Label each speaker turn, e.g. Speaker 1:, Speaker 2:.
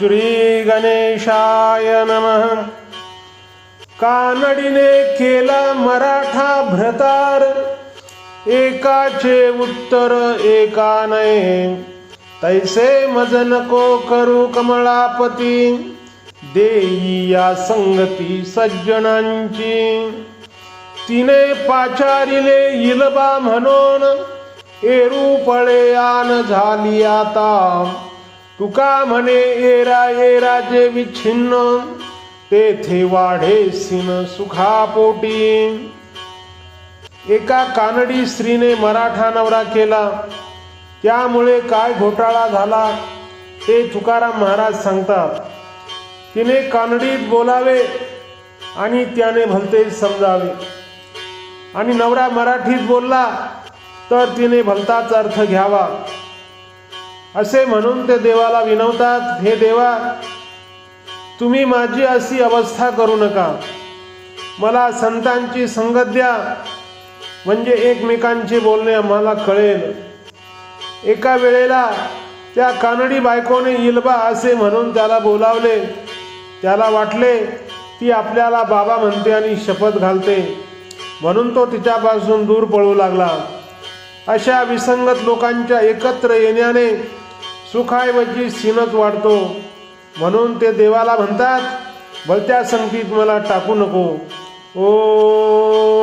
Speaker 1: श्री गणेशाय नमः। कानडीने केला मराठा भ्रतार। एकाचे उत्तर एका नये। तैसे मजनको करू कमळापती। देई या संगती सज्जनांची। तिने पाचारिले इलबा म्हणून एरू पळे आन झाली आता। तुका म्हणे एरा जे विच्छिन्न तेथे वाढे सिन सुखापोटी. एका कानडी स्त्रीने मराठा नवरा केला. त्यामुळे काय घोटाळा झाला ते तुकाराम महाराज सांगतात. तिने कानडीत बोलावे आणि त्याने भलते समजावे. आणि नवरा मराठीत बोलला तर तिने भलताच अर्थ घ्यावा. असे म्हणून ते देवाला विनवतात हे देवा तुम्ही माझी अशी अवस्था करू नका. मला संतांची संगत द्या म्हणजे एकमेकांचे बोलणे आम्हाला कळेल. एका वेळेला त्या कानडी बायकोने इलबा असे म्हणून त्याला बोलावले. त्याला वाटले ती आपल्याला बाबा म्हणते आणि शपथ घालते. म्हणून तो तिच्यापासून दूर पळू लागला. अशा विसंगत लोकांच्या एकत्र येण्याने सुखाऐवजी सीनच वाढतो. म्हणून ते देवाला म्हणतात भलत्या संगतीत मला टाकू नको. ओ